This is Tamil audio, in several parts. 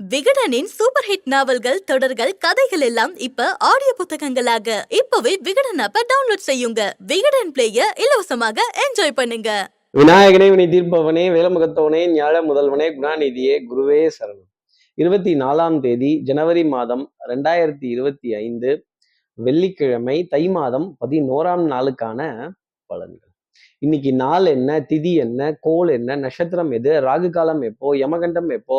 விகடனின் சூப்பர் ஹிட் நாவல்கள் தொடர்கள் கதைகள் எல்லாம் இப்ப ஆடியோ புத்தகங்களாக. இப்பவே விகடன் ஆப்ப டவுன்லோட் செய்யுங்க. விகடன் பிளேய இலவசமாக என்ஜாய் பண்ணுங்க. விநாயகனே வினை தீர்ப்பவனே வேலமுகத்தவனே ஞாழ முதல்வனே குணாநிதியே குருவே சரணம். இருபத்தி நாலாம் தேதி ஜனவரி மாதம் ரெண்டாயிரத்தி இருபத்தி ஐந்து வெள்ளிக்கிழமை தை மாதம் பதினோராம் நாளுக்கான பலன்கள். இன்னைக்கு நாள் என்ன திதி என்ன கோல் என்ன நட்சத்திரம் எது ராகு காலம் எப்போ யமகண்டம் எப்போ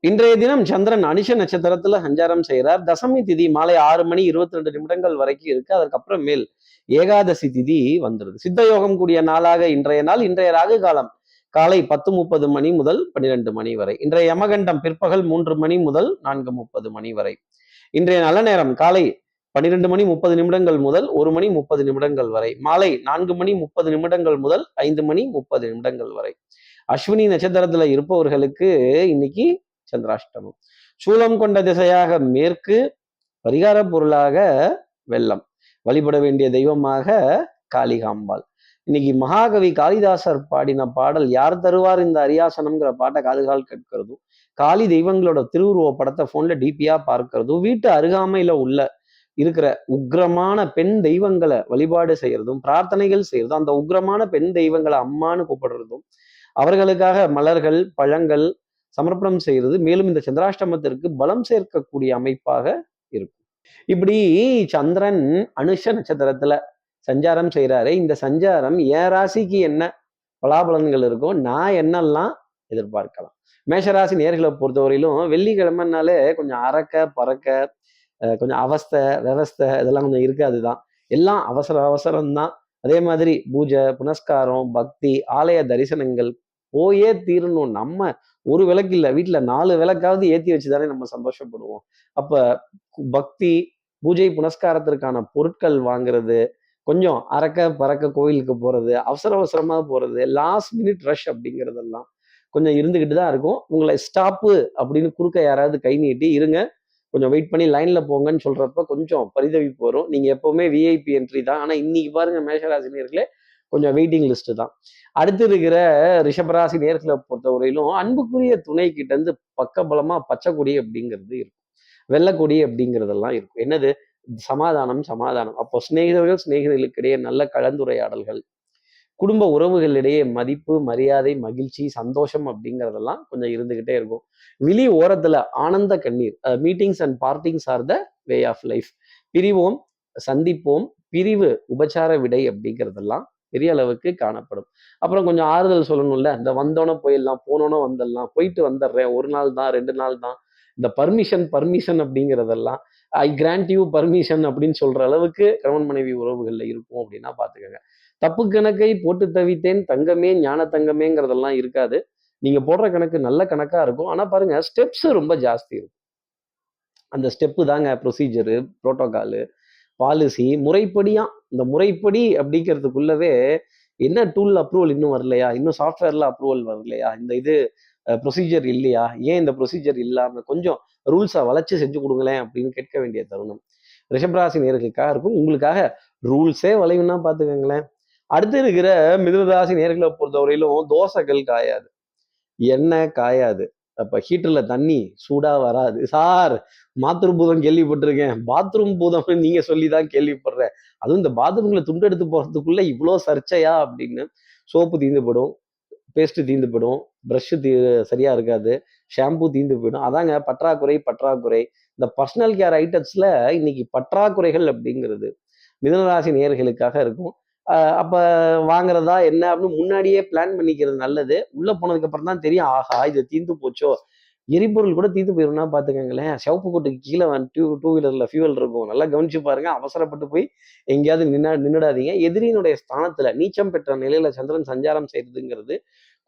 இன்றைய தினம் சந்திரன் அனிஷ நட்சத்திரத்துல சஞ்சாரம் செய்கிறார். தசமி திதி மாலை ஆறு மணி இருபத்தி ரெண்டு நிமிடங்கள் வரைக்கும் இருக்கு. அதற்கப்புறம் மேல் ஏகாதசி திதி வந்துருது. சித்த யோகம் கூடிய நாளாக இன்றைய நாள். இன்றைய ராகு காலம் காலை பத்து முப்பது மணி முதல் பன்னிரெண்டு மணி வரை. இன்றைய யமகண்டம் பிற்பகல் மூன்று மணி முதல் நான்கு முப்பது மணி வரை. இன்றைய நல்ல நேரம் காலை பன்னிரெண்டு மணி முப்பது நிமிடங்கள் முதல் ஒரு மணி முப்பது நிமிடங்கள் வரை. மாலை நான்கு மணி முப்பது நிமிடங்கள் முதல் ஐந்து மணி முப்பது நிமிடங்கள் வரை. அஸ்வினி நட்சத்திரத்துல இருப்பவர்களுக்கு இன்னைக்கு சந்திராஷ்டமம். சூலம் கொண்ட திசையாக மேற்கு பரிகார பொருளாக வெள்ளம். வழிபட வேண்டிய தெய்வமாக காளிகாம்பாள். இன்னைக்கு மகாகவி காளிதாசர் பாடின பாடல் யார் தருவார் இந்த அரியாசனம்ங்கிற பாட்டை காதுகால் கேட்கிறதும் காளி தெய்வங்களோட திருவுருவ படத்தை போன்ல டிபியா பார்க்கிறதும் வீட்டு அருகாமையில உள்ள இருக்கிற உக்ரமான பெண் தெய்வங்களை வழிபாடு செய்யறதும் பிரார்த்தனைகள் செய்யறதும் அந்த உக்ரமான பெண் தெய்வங்களை அம்மான்னு கூப்பிடுறதும் அவர்களுக்காக மலர்கள் பழங்கள் சமர்ப்பணம் செய்யறது மேலும் இந்த சந்திராஷ்டமத்திற்கு பலம் சேர்க்கக்கூடிய அமைப்பாக இருக்கும். இப்படி சந்திரன் அனுஷ நட்சத்திரத்துல சஞ்சாரம் செய்கிறாரு இந்த சஞ்சாரம் என் ராசிக்கு என்ன பலாபலன்கள் இருக்கோ நான் என்னெல்லாம் எதிர்பார்க்கலாம். மேஷராசி நேர்களை பொறுத்தவரையிலும் வெள்ளிக்கிழமைனாலே கொஞ்சம் அறக்க பறக்க கொஞ்சம் அவஸ்தை விவஸ்தை இதெல்லாம் கொஞ்சம் இருக்காது தான். எல்லாம் அவசர அவசரம்தான். அதே மாதிரி பூஜை புனஸ்காரம் பக்தி ஆலய தரிசனங்கள் போயே தீரணும். நம்ம ஒரு விளக்கு இல்லை வீட்டில் நாலு விளக்காவது ஏற்றி வச்சு தானே நம்ம சந்தோஷப்படுவோம். அப்போ பக்தி பூஜை புனஸ்காரத்திற்கான பொருட்கள் வாங்குறது கொஞ்சம் அறக்க பறக்க கோயிலுக்கு போகிறது அவசர அவசரமாக போகிறது லாஸ்ட் மினிட் ரஷ் அப்படிங்கிறதெல்லாம் கொஞ்சம் இருந்துக்கிட்டு தான் இருக்கும். உங்களை ஸ்டாப்பு அப்படின்னு குறுக்க யாராவது கை நீட்டி இருங்க. கொஞ்சம் வெயிட் பண்ணி லைனில் போங்கன்னு சொல்கிறப்ப கொஞ்சம் பரிதவிப்பு வரும். நீங்கள் எப்போவுமே விஐபி என்ட்ரி தான். ஆனால் இன்னைக்கு பாருங்கள் மேஷராசினியர்களே கொஞ்சம் வெயிட்டிங் லிஸ்ட் தான். அடுத்து இருக்கிற ரிஷபராசி நேர்களை பொறுத்தவரையிலும் அன்புக்குரிய துணை கிட்ட இருந்து பக்கபலமா பச்சைக்கொடி அப்படிங்கிறது இருக்கும். வெள்ளக்கொடி அப்படிங்கிறதெல்லாம் இருக்கும். என்னது? சமாதானம் சமாதானம். அப்போ சிநேகிதர்கள் சிநேகிதர்களுக்கிடையே நல்ல கலந்துரையாடல்கள் குடும்ப உறவுகளிடையே மதிப்பு மரியாதை மகிழ்ச்சி சந்தோஷம் அப்படிங்கிறதெல்லாம் கொஞ்சம் இருந்துகிட்டே இருக்கும். விழி ஓரத்துல ஆனந்த கண்ணீர் meetings and partings are the way of life பிரிவோம் சந்திப்போம் பிரிவு உபச்சார விடை அப்படிங்கிறதெல்லாம் பெரிய அளவுக்கு காணப்படும். அப்புறம் கொஞ்சம் ஆறுதல் சொல்லணும்ல இந்த வந்தோன்னே போயிடலாம் போனோன்னே வந்துடலாம் போயிட்டு வந்துடுறேன் ஒரு நாள் தான் ரெண்டு நாள் தான் இந்த பர்மிஷன் பர்மிஷன் அப்படிங்கிறதெல்லாம் ஐ கிராண்ட் யூ பர்மிஷன் அப்படின்னு சொல்ற அளவுக்கு கணவன் மனைவி உறவுகளில் இருக்கும் அப்படின்னா பார்த்துக்கோங்க தப்பு கணக்கை போட்டு தவித்தேன் தங்கமே ஞான தங்கமேங்கிறதெல்லாம் இருக்காது. நீங்க போடுற கணக்கு நல்ல கணக்கா இருக்கும். ஆனா பாருங்க ஸ்டெப்ஸ் ரொம்ப ஜாஸ்தி இருக்கும். அந்த ஸ்டெப்பு தாங்க ப்ரொசீஜரு ப்ரோட்டோகாலு பாலிசி முறைப்படியாக இந்த முறைப்படி அப்படிங்கிறதுக்குள்ளவே என்ன டூல் அப்ரூவல் இன்னும் வரலையா? இன்னும் சாஃப்ட்வேர்ல அப்ரூவல் வரலையா? இந்த இது ப்ரொசீஜர் இல்லையா? ஏன் இந்த ப்ரொசீஜர் இல்லாமல் கொஞ்சம் ரூல்ஸை வளைச்சு செஞ்சு கொடுங்களேன் அப்படின்னு கேட்க வேண்டிய தருணம். ரிஷபராசி நேர்களுக்காக இருக்கும். உங்களுக்காக ரூல்ஸே வளையும்னா பார்த்துக்கோங்களேன். அடுத்து இருக்கிற மிதுனராசி நேர்களை பொறுத்தவரையிலும் தோசைகள் காயாது. எண்ணெய் காயாது. அப்போ ஹீட்டரில் தண்ணி சூடாக வராது. சார் மாத்ரூம் பூதம் கேள்விப்பட்டிருக்கேன். பாத்ரூம் பூதம்னு நீங்கள் சொல்லி தான் கேள்விப்படுறேன் அதுவும் இந்த பாத்ரூம்ல துண்டு எடுத்து இவ்வளோ சர்ச்சையா அப்படின்னு சோப்பு தீந்துப்படும் பேஸ்ட்டு தீந்துப்படும் ப்ரஷ்ஷு தீ சரியாக இருக்காது ஷாம்பு தீந்து போயிடும். அதாங்க பற்றாக்குறை பற்றாக்குறை. இந்த பர்சனல் கேர் ஐட்டம்ஸில் இன்னைக்கு பற்றாக்குறைகள் அப்படிங்கிறது மிதனராசி நேர்களுக்காக இருக்கும். அப்ப வாங்குறதா என்ன அப்படின்னு முன்னாடியே பிளான் பண்ணிக்கிறது நல்லது. உள்ளே போனதுக்கு அப்புறம் தான் தெரியும் ஆஹா இது தீந்து போச்சோ. எரிபொருள் கூட தீர்த்து போயிரும்னா பார்த்துக்கங்களேன் சிவப்பு கோட்டுக்கு கீழே டூ டூ வீலரில் ஃபியூவல் இருக்கும். நல்லா கவனிச்சு பாருங்க. அவசரப்பட்டு போய் எங்கேயாவது நின்னா நின்றுடாதீங்க எதிரியினுடைய ஸ்தானத்துல நீச்சம் பெற்ற நிலையில் சந்திரன் சஞ்சாரம் செய்யறதுங்கிறது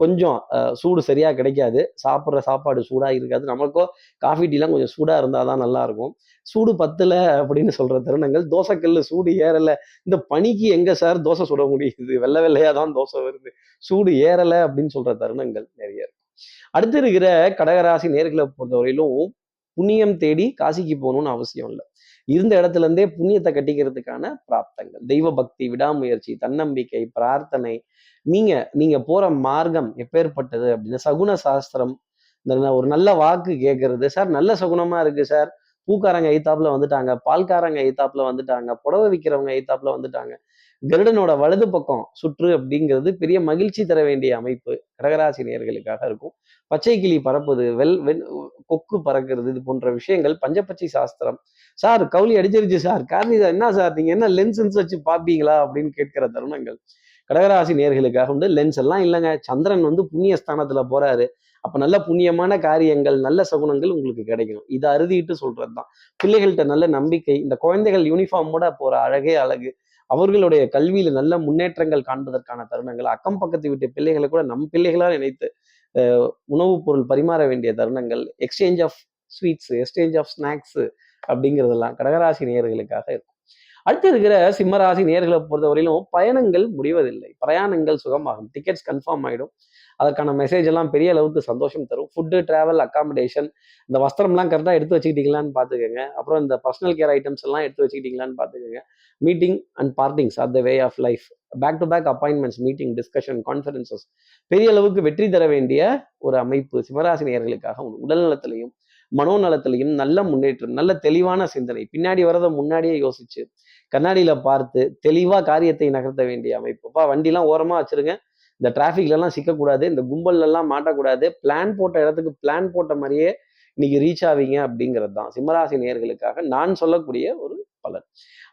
கொஞ்சம் அஹ், சூடு சரியா கிடைக்காது. சாப்பிட்ற சாப்பாடு சூடாக இருக்காது. நமக்கோ காஃபி டீலாம் கொஞ்சம் சூடா இருந்தால் தான் நல்லா இருக்கும் சூடு பத்தல அப்படின்னு சொல்ற தருணங்கள் தோசைக்கல்ல சூடு ஏறல. இந்த பனிக்கு எங்க சார் தோசை சுட முடியுது? வெள்ளை வெள்ளையா தான் தோசை வருது. சூடு ஏறலை அப்படின்னு சொல்ற தருணங்கள் நிறைய இருக்கு அடுத்து இருக்கிற கடகராசி நேர்களை பொறுத்தவரையிலும் புண்ணியம் தேடி காசிக்கு போகணும்னு அவசியம் இல்லை. இருந்த இடத்துல இருந்தே புண்ணியத்தை கட்டிக்கிறதுக்கான பிராப்தங்கள். தெய்வ பக்தி விடாமுயற்சி தன்னம்பிக்கை பிரார்த்தனை நீங்க நீங்க போற மார்க்கம் எப்பேற்பட்டது அப்படின்னு சகுன சாஸ்திரம் இந்த ஒரு நல்ல வாக்கு கேட்கறது சார் நல்ல சகுனமா இருக்கு சார். பூக்காரங்க ஐத்தாப்புல வந்துட்டாங்க பால்காரங்க ஐத்தாப்புல வந்துட்டாங்க புடவை விற்கிறவங்க ஐத்தாப்புல வந்துட்டாங்க. கருடனோட வலது பக்கம் சுற்று அப்படிங்கிறது பெரிய மகிழ்ச்சி தர வேண்டிய அமைப்பு கடகராசினியர்களுக்காக இருக்கும். பச்சை கிளி பறப்பது வெல் வெண் கொக்கு பறக்கிறது இது போன்ற விஷயங்கள் பஞ்சப்பச்சை சாஸ்திரம். சார் கவுளி அடிச்சிருச்சு சார். காரணி என்ன சார் நீங்க என்ன லென்சன்ஸ் வச்சு பார்ப்பீங்களா அப்படின்னு கேட்கிற தருணங்கள். கடகராசி நேர்களுக்காக உண்டு. லென்ஸ் எல்லாம் இல்லைங்க. சந்திரன் வந்து புண்ணிய ஸ்தானத்துல போறாரு. அப்ப நல்ல புண்ணியமான காரியங்கள் நல்ல சகுனங்கள் உங்களுக்கு கிடைக்கணும். இதை அறுதிட்டு சொல்றது தான் பிள்ளைகள்கிட்ட நல்ல நம்பிக்கை. இந்த குழந்தைகள் யூனிஃபார்மோட போற அழகே அழகு. அவர்களுடைய கல்வியில நல்ல முன்னேற்றங்கள் காண்பதற்கான தருணங்கள். அக்கம் பக்கத்து வீட்டு பிள்ளைகளை கூட நம் பிள்ளைகளா நினைத்து உணவுப் பொருள் பரிமாற வேண்டிய தருணங்கள். Exchange of sweets exchange of snacks அப்படிங்கிறதெல்லாம் கடகராசி நேயர்களுக்காக இருக்கும். அடுத்து இருக்கிற சிம்மராசி நேர்களை பொறுத்தவரையிலும் பயணங்கள் முடிவதில்லை. பிரயாணங்கள் சுகமாகும். டிக்கெட்ஸ் கன்ஃபார்ம் ஆகிடும் அதற்கான மெசேஜ் எல்லாம் பெரிய அளவுக்கு சந்தோஷம் தரும். ஃபுட்டு டிராவல் அக்காமடேஷன் இந்த வஸ்திரம்லாம் கரெக்டாக எடுத்து வச்சுக்கிட்டீங்களான்னு பார்த்துக்கோங்க. அப்புறம் இந்த பர்சனல் கேர் ஐட்டம்ஸ் எல்லாம் எடுத்து வச்சுக்கிட்டீங்களான்னு பார்த்துக்கோங்க. Meeting and partings are the way of life back to back appointments meeting discussion conferences பெரிய அளவுக்கு வெற்றி தர வேண்டிய ஒரு அமைப்பு சிம்மராசி நேயர்களுக்காக உடல் நலத்திலையும் மனோநலத்திலையும் நல்ல முன்னேற்றம் நல்ல தெளிவான சிந்தனை. பின்னாடி வரதை முன்னாடியே யோசிச்சு கண்ணாடியில பார்த்து தெளிவா காரியத்தை நகர்த்த வேண்டிய அமைப்பு. அப்பா வண்டிலாம் ஓரமா வச்சிருங்க. இந்த டிராஃபிக்லலாம் சிக்கக்கூடாது. இந்த கும்பல்லாம் மாட்டக்கூடாது. பிளான் போட்ட இடத்துக்கு பிளான் போட்ட மாதிரியே இன்னைக்கு ரீச் ஆவீங்க அப்படிங்கிறது தான் சிம்மராசி நேர்களுக்காக நான் சொல்லக்கூடிய ஒரு பலன்.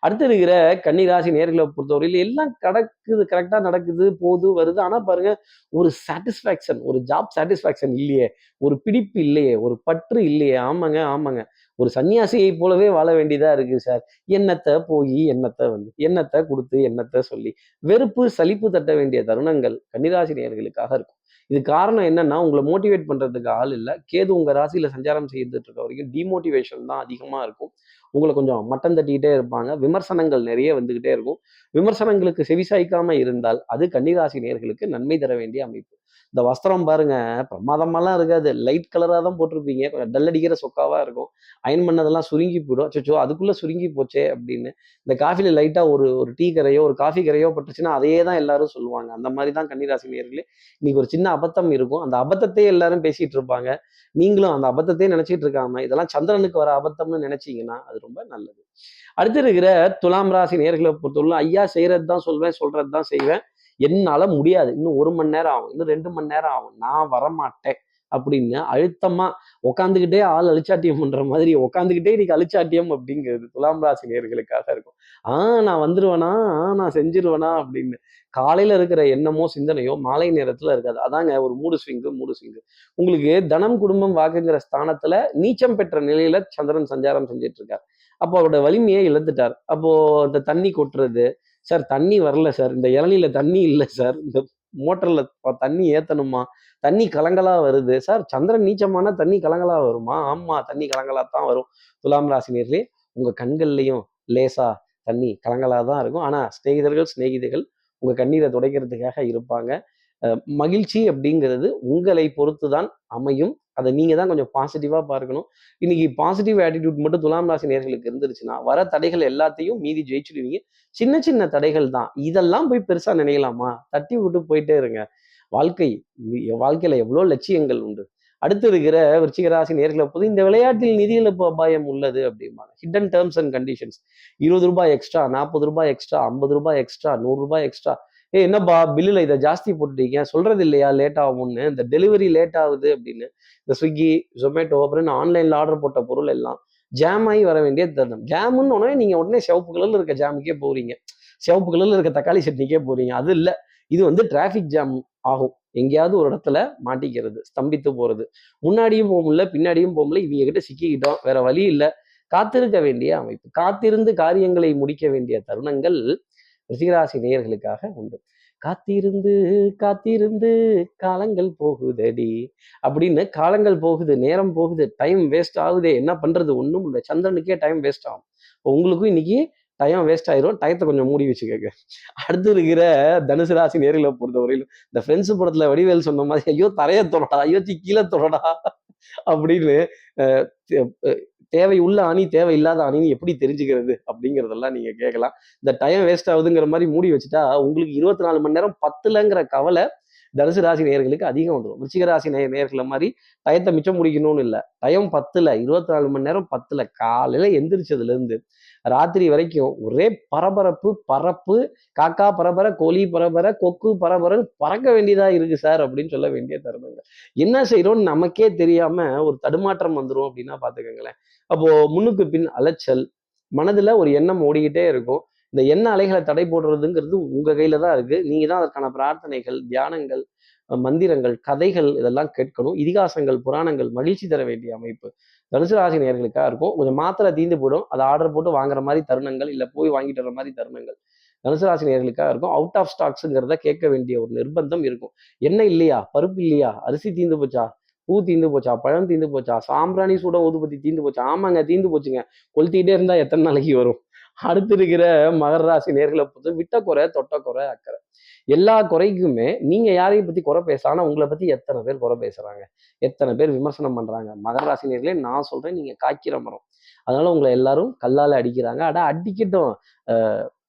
அடுத்து இருக்கிற கன்னிராசி நேர்களை பொறுத்தவரையில் எல்லாம் நடக்குது கரெக்டாக நடக்குது போது வருது. ஆனால் பாருங்க ஒரு சாட்டிஸ்ஃபேக்ஷன் ஒரு ஜாப் சாட்டிஸ்ஃபேக்ஷன் இல்லையே ஒரு பிடிப்பு இல்லையே ஒரு பற்று இல்லையே. ஆமாங்க ஆமாங்க. ஒரு சன்னியாசியை போலவே வாழ வேண்டியதா இருக்கு சார். எண்ணத்தை போய் எண்ணத்தை வந்து எண்ணத்தை கொடுத்து எண்ணத்தை சொல்லி வெறுப்பு சலிப்பு தட்ட வேண்டிய தருணங்கள் கன்னிராசி நேயர்களுக்காக இருக்கும். இது காரணம் என்னன்னா உங்களை மோட்டிவேட் பண்றதுக்கு ஆள் இல்லை. கேது உங்க ராசியில சஞ்சாரம் செய்துட்டு இருக்க வரைக்கும் டிமோட்டிவேஷன் தான் அதிகமா இருக்கும். உங்களை கொஞ்சம் மட்டம் தட்டிக்கிட்டே இருப்பாங்க. விமர்சனங்கள் நிறைய வந்துகிட்டே இருக்கும். விமர்சனங்களுக்கு செவிசாய்க்காம இருந்தால் அது கன்னிராசி நேர்களுக்கு நன்மை தர வேண்டிய அமைப்பு. இந்த வஸ்திரம் பாருங்க பிரமாதமாலாம் இருக்காது. லைட் கலராக தான் போட்டிருப்பீங்க. கொஞ்சம் டல் அடிக்கிற சொக்காவாக இருக்கும். அயன் பண்ணதெல்லாம் சுருங்கி போயிடும். அச்சோ அதுக்குள்ளே சுருங்கி போச்சே அப்படின்னு. இந்த காஃபியில் லைட்டாக ஒரு ஒரு டீ கரையோ ஒரு காஃபி கரையோ பட்டுச்சுன்னா அதையே தான் எல்லாரும் சொல்லுவாங்க. அந்த மாதிரி தான் கன்னிராசி நேர்களே இன்னைக்கு ஒரு சின்ன அபத்தம் இருக்கும். அந்த அபத்தத்தையே எல்லாரும் பேசிகிட்டு இருப்பாங்க. நீங்களும் அந்த அபத்தத்தையே நினச்சிட்டு இருக்காம இதெல்லாம் சந்திரனுக்கு வர அபத்தம்னு நினச்சிங்கன்னா அது ரொம்ப நல்லது. அடுத்து இருக்கிற துலாம் ராசி நேர்களை பொறுத்தவரை ஐயா செய்கிறது தான் சொல்வேன் சொல்கிறது தான் செய்வேன். என்னால முடியாது. இன்னும் ஒரு மணி நேரம் ஆகும். இன்னும் ரெண்டு மணி நேரம் ஆகும். நான் வரமாட்டேன். அப்படின்னு அழுத்தமா உட்காந்துக்கிட்டே ஆள் அழிச்சாட்டியம் பண்ற மாதிரி உட்காந்துக்கிட்டே இன்னைக்கு அழிச்சாட்டியம் அப்படிங்கிறது துலாம் ராசி நேர்களுக்காக இருக்கும். ஆ நான் வந்துருவேனா? ஆ நான் செஞ்சிருவேனா? அப்படின்னு காலையில இருக்கிற எண்ணமோ சிந்தனையோ மாலை நேரத்துல இருக்காது. அதாங்க ஒரு மூடு ஸ்விங்கு மூடு ஸ்விங்கு. உங்களுக்கு தனம் குடும்பம் வாக்குங்கிற ஸ்தானத்துல நீச்சம் பெற்ற நிலையில சந்திரன் சஞ்சாரம் செஞ்சிட்டு இருக்கார். அப்போ அவரோட வலிமையை இழந்துட்டார். அப்போ இந்த தண்ணி கொட்டுறது சார் தண்ணி வரல சார். இந்த இளநில தண்ணி இல்லை சார். இந்த மோட்டரில் தண்ணி ஏற்றணுமா தண்ணி கலங்களாக வருது. சார் சந்திரன் நீச்சமான தண்ணி கலங்களாக வருமா? ஆமாம் தண்ணி கலங்களாக தான் வரும். துலாம் ராசி உங்கள் உங்க லேசாக லேசா தண்ணி கலங்களாக தான் இருக்கும். ஆனால் சிநேகிதர்கள் சிநேகிதர்கள் உங்கள் கண்ணீரை துடைக்கிறதுக்காக இருப்பாங்க. மகிழ்ச்சி அப்படிங்கிறது உங்களை பொறுத்து தான் அமையும். அதை நீங்க தான் கொஞ்சம் பாசிட்டிவா பார்க்கணும். இன்னைக்கு பாசிட்டிவ் ஆட்டிடியூட் மட்டும் துலாம் ராசி நேர்களுக்கு இருந்துருச்சுன்னா வர தடைகள் எல்லாத்தையும் மீதி ஜெயிச்சிடுவீங்க. சின்ன சின்ன தடைகள் தான். இதெல்லாம் போய் பெருசா நினைக்கலாமா? தட்டி விட்டு போயிட்டே இருங்க. வாழ்க்கை வாழ்க்கையில எவ்வளோ லட்சியங்கள் உண்டு. அடுத்து இருக்கிற விருச்சிகராசி நேர்களை போது இந்த விளையாட்டில் நிதி இழப்பு அபாயம் உள்ளது அப்படிம்பாங்க. ஹிடன் டேர்ம்ஸ் அண்ட் கண்டிஷன்ஸ் இருபது ரூபாய் எக்ஸ்ட்ரா நாற்பது ரூபாய் எக்ஸ்ட்ரா ஐம்பது ரூபாய் எக்ஸ்ட்ரா நூறு ரூபாய் எக்ஸ்ட்ரா ஏ என்னப்பா பில்லில் இதை ஜாஸ்தி போட்டுட்டீங்க? சொல்றது இல்லையா? லேட் ஆகும்னு. இந்த டெலிவரி லேட் ஆகுது அப்படின்னு இந்த ஸ்விக்கி ஜொமேட்டோ அப்புறம் ஆன்லைனில் ஆர்டர் போட்ட பொருள் எல்லாம் ஜாம் ஆகி வர வேண்டிய தருணம் ஜாமுன்னு உடனே நீங்கள் உடனே சிவப்பு கலரில் இருக்க ஜாமுக்கே போகிறீங்க சிவப்பு கலரில் இருக்க தக்காளி சட்னிக்கே போகிறீங்க அது இல்லை. இது வந்து டிராஃபிக் ஜாம் ஆகும். எங்கேயாவது ஒரு இடத்துல மாட்டிக்கிறது ஸ்தம்பித்து போகிறது முன்னாடியும் போக முடியல பின்னாடியும் போக முடியல. இவங்க கிட்ட சிக்கிக்கிட்டோம். வேற வழி இல்லை. காத்திருக்க வேண்டிய அமைப்பு காத்திருந்து காரியங்களை முடிக்க வேண்டிய தருணங்கள் ரிஷிகராசி நேயர்களுக்காக உண்டு. காத்திருந்து காத்திருந்து காலங்கள் போகுதடி. அப்படின்னு காலங்கள் போகுது நேரம் போகுது டைம் வேஸ்ட் ஆகுதே என்ன பண்றது? ஒன்றும் இல்லை. சந்திரனுக்கே டைம் வேஸ்ட் ஆகும். உங்களுக்கும் இன்னைக்கு டைம் வேஸ்ட் ஆயிரும். டயத்தை கொஞ்சம் மூடி வச்சுக்கோங்க. அடுத்து இருக்கிற தனுசு ராசி நேர்களை பொறுத்தவரையிலும் இந்த ஃப்ரெண்ட்ஸ் படத்துல வடிவேல் சொன்ன மாதிரி ஐயோ தரைய தொடடா ஐயோ கீழே தொடடா அப்படின்னு தேவை உள்ள அணி தேவை இல்லாத அணின்னு எப்படி தெரிஞ்சுக்கிறது அப்படிங்கிறதெல்லாம் நீங்க கேட்கலாம். இந்த டைம் வேஸ்ட் ஆகுதுங்கிற மாதிரி மூடி வச்சுட்டா உங்களுக்கு இருபத்தி நாலு மணி நேரம் பத்துலங்கிற கவலை தனுசு ராசி நேயர்களுக்கு அதிகம் வந்துடும் விருச்சிக ராசி நேய நேர்களை மாதிரி டயத்தை மிச்சம் முடிக்கணும்னு இல்லை. டயம் பத்துல இருபத்தி நாலு மணி நேரம் பத்துல. காலையில எந்திரிச்சதுல இருந்து ராத்திரி வரைக்கும் ஒரே பரபரப்பு பரப்பு காக்கா பரபர கோழி பரபர கொக்கு பரபர பறக்க வேண்டியதா இருக்கு சார் அப்படின்னு சொல்ல வேண்டிய தருணங்கள். என்ன செய்யறோம்னு நமக்கே தெரியாம ஒரு தடுமாற்றம் வந்துடும் அப்படின்னா பாத்துக்கோங்களேன் அப்போ முன்னுக்கு பின் அலைச்சல் மனதுல ஒரு எண்ணம் ஓடிக்கிட்டே இருக்கும். இந்த எண்ண அலைகளை தடை போடுறதுங்கிறது உங்க கையில தான் இருக்கு. நீங்க தான் அதற்கான பிரார்த்தனைகள் தியானங்கள் மந்திரங்கள் கதைகள் இதெல்லாம் கேட்கணும். இதிகாசங்கள் புராணங்கள் மகிழ்ச்சி தர வேண்டிய அமைப்பு. தனுசு ராசி நேர்களுக்காக இருக்கும். கொஞ்சம் மாத்திரை தீந்து போயிடும். அதை ஆர்டர் போட்டு வாங்குற மாதிரி தருணங்கள் இல்லை போய் வாங்கிட்டு வர மாதிரி தருணங்கள் தனுசு ராசி நேர்களுக்காக இருக்கும். அவுட் ஆஃப் ஸ்டாக்ஸுங்கிறத கேட்க வேண்டிய ஒரு நிர்பந்தம் இருக்கும். என்ன இல்லையா? பருப்பு இல்லையா? அரிசி தீந்து போச்சா? பூ தீந்து போச்சா? பழம் தீந்து போச்சா? சாம்பிராணி சூட ஊதுபத்தி தீந்து போச்சா? ஆமாங்க தீந்து போச்சுங்க. கொளுத்திக்கிட்டே இருந்தா எத்தனை நாளைக்கு வரும்? அடுத்து இருக்கிற மகர ராசி நேர்களை பொறுத்து விட்ட குறை தொட்ட குறை அக்கறை. எல்லா குறைக்குமே நீங்க யாரையும் பத்தி குறை பேசலாம் ஆனா உங்களை பத்தி எத்தனை பேர் குறை பேசுறாங்க? எத்தனை பேர் விமர்சனம் பண்றாங்க? மகர ராசினியர்களே நான் சொல்றேன் நீங்க காய்க்கிற மரம். அதனால உங்களை எல்லாரும் கல்லால அடிக்கிறாங்க. அடா அடிக்கட்டும்.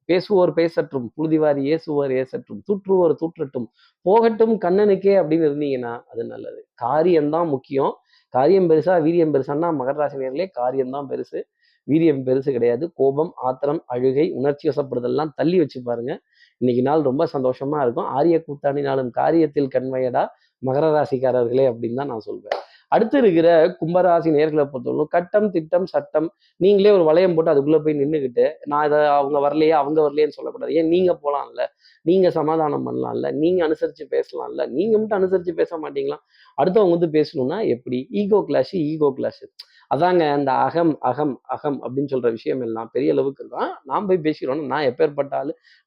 பேசுவோர் பேசட்டும் புழுதிவாரி ஏசுவோர் ஏசட்டும் தூற்றுவோர் தூற்றட்டும் போகட்டும் கண்ணனுக்கே அப்படின்னு இருந்தீங்கன்னா அது நல்லது. காரியம்தான் முக்கியம். காரியம் பெருசா வீரியம் பெருசான்னா மகர ராசினியர்களே காரியம்தான் பெருசு. வீரியம் பெருசு கிடையாது. கோபம் ஆத்திரம் அழுகை உணர்ச்சி வசப்படுதெல்லாம் தள்ளி வச்சு பாருங்க. இன்னைக்கு நாள் ரொம்ப சந்தோஷமா இருக்கும். ஆரிய கூத்தாடினாலும் காரியத்தில் கண்மையடா மகர ராசிக்காரர்களே அப்படின்னு தான் நான் சொல்வேன். அடுத்து இருக்கிற கும்பராசி நேர்களை பொறுத்தவரைக்கும் கட்டம் திட்டம் சட்டம் நீங்களே ஒரு வளையம் போட்டு அதுக்குள்ள போய் நின்றுக்கிட்டு நான் இதை அவங்க வரலையே அவங்க வரலையேன்னு சொல்லக்கூடாது. ஏன்? நீங்க போலாம்ல. நீங்க சமாதானம் பண்ணலாம்ல. நீங்க அனுசரிச்சு பேசலாம்ல. நீங்க மட்டும் அனுசரிச்சு பேச மாட்டீங்களா? அடுத்தவங்க வந்து பேசணும்னா எப்படி? ஈகோ கிளாஷ் ஈகோ கிளாஷ் அதாங்க அந்த அகம் அகம் அகம் அப்படின்னு சொல்ற விஷயம் எல்லாம் பெரிய அளவுக்கு தான் நான் போய் பேசிக்கிறோம்னா நான் எப்பேற்பட்ட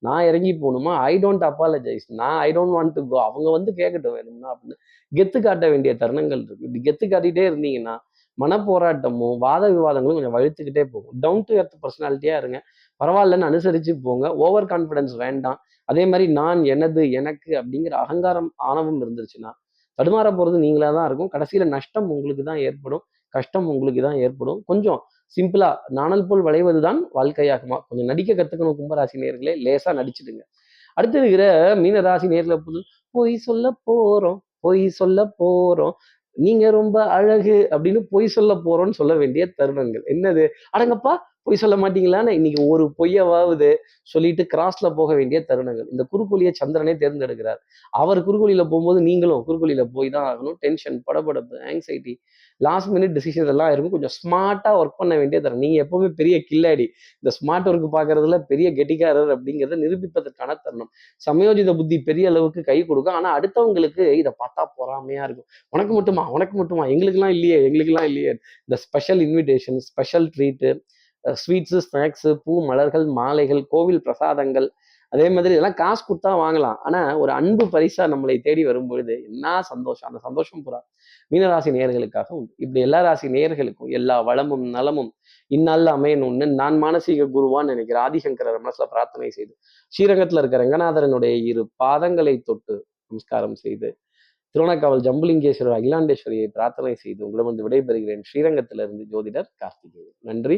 நான் இறங்கி போகணுமா? ஐ டோன்ட் அப்பாலஜைஸ் நான் I don't want to go அவங்க வந்து கேட்கட்டும் வேணும்னா அப்படின்னு. கெத்து காட்ட வேண்டிய தருணங்கள் இருக்கு. இப்படி கெத்து காட்டிகிட்டே இருந்தீங்கன்னா மனப்போராட்டமும் வாத விவாதங்களும் கொஞ்சம் வழுத்துக்கிட்டே போகும். டவுன் டு எர்த் பர்சனாலிட்டியா இருங்க. பரவாயில்லன்னு அனுசரிச்சு போங்க. ஓவர் கான்ஃபிடன்ஸ் வேண்டாம். அதே மாதிரி நான் எனது எனக்கு அப்படிங்கிற அகங்காரம் ஆணவம் இருந்துருச்சுன்னா தடுமாற போகிறது நீங்களாக தான் இருக்கும். கடைசியில் நஷ்டம் உங்களுக்கு தான் ஏற்படும். கஷ்டம் உங்களுக்கு தான் ஏற்படும். கொஞ்சம் சிம்பிளா நாணல் போல் வளைவது தான் வாழ்க்கையாகுமா? கொஞ்சம் நடிக்க கத்துக்கணும் கும்பராசி நேர்களே லேசா நடிச்சிடுங்க. அடுத்து இருக்கிற மீன ராசி நேர்ல பொய் சொல்ல போறோம் பொய் சொல்ல போறோம். நீங்க ரொம்ப அழகு அப்படின்னு பொய் சொல்ல போறோம்னு சொல்ல வேண்டிய தருணங்கள். என்னது? அடங்கப்பா! பொய் சொல்ல மாட்டீங்களான்னு இன்னைக்கு ஒரு பொய்யவாவது சொல்லிட்டு கிராஸ்ல போக வேண்டிய தருணங்கள். இந்த குறுக்கோலியை சந்திரனே தேர்ந்தெடுக்கிறார். அவர் குறுக்கோலியில போகும்போது நீங்களும் குறுக்கோலியில போய் தான் ஆகணும். டென்ஷன் படபடப்பு ஆங்ஸைட்டி லாஸ்ட் மினிட் டிசிஷன் எல்லாம் இருக்கும் கொஞ்சம் ஸ்மார்ட்டா ஒர்க் பண்ண வேண்டிய தருணம். நீங்க எப்பவுமே பெரிய கில்லாடி இந்த ஸ்மார்ட் ஒர்க் பாக்குறதுல பெரிய கெட்டிக்காரர் அப்படிங்கிறத நிரூபிப்பதற்கான தருணம். சமயோஜித புத்தி பெரிய அளவுக்கு கை கொடுக்கும். ஆனா அடுத்தவங்களுக்கு இதை பார்த்தா பொறாமையா இருக்கும். உனக்கு மட்டுமா? உனக்கு மட்டுமா? எங்களுக்கெல்லாம் இல்லையே. எங்களுக்கெல்லாம் இல்லையே. இந்த special invitation special treat sweets snacks பூ மலர்கள் மாலைகள் கோவில் பிரசாதங்கள் அதே மாதிரி இதெல்லாம் காசு கொடுத்தா வாங்கலாம். ஆனால் ஒரு அன்பு பரிசா நம்மளை தேடி வரும்பொழுது என்ன சந்தோஷம்? அந்த சந்தோஷம் புறா மீனராசி நேயர்களுக்காக உண்டு. இப்படி எல்லா ராசி நேயர்களுக்கும் எல்லா வளமும் நலமும் இந்நாளில் அமையணும்னு நான் மானசீக குருவான்னு நினைக்கிற ஆதிகங்கர மனசுல பிரார்த்தனை செய்து ஸ்ரீரங்கத்துல இருக்க ரங்கநாதரனுடைய இரு பாதங்களை தொட்டு நமஸ்காரம் செய்து திருவண்ணாக்காவல் ஜம்புலிங்கேஸ்வரர் அகிலாண்டேஸ்வரியை பிரார்த்தனை செய்து உங்களிடம் விடைபெறுகிறேன். ஸ்ரீரங்கத்திலிருந்து ஜோதிடர் கார்த்திகேயன். நன்றி.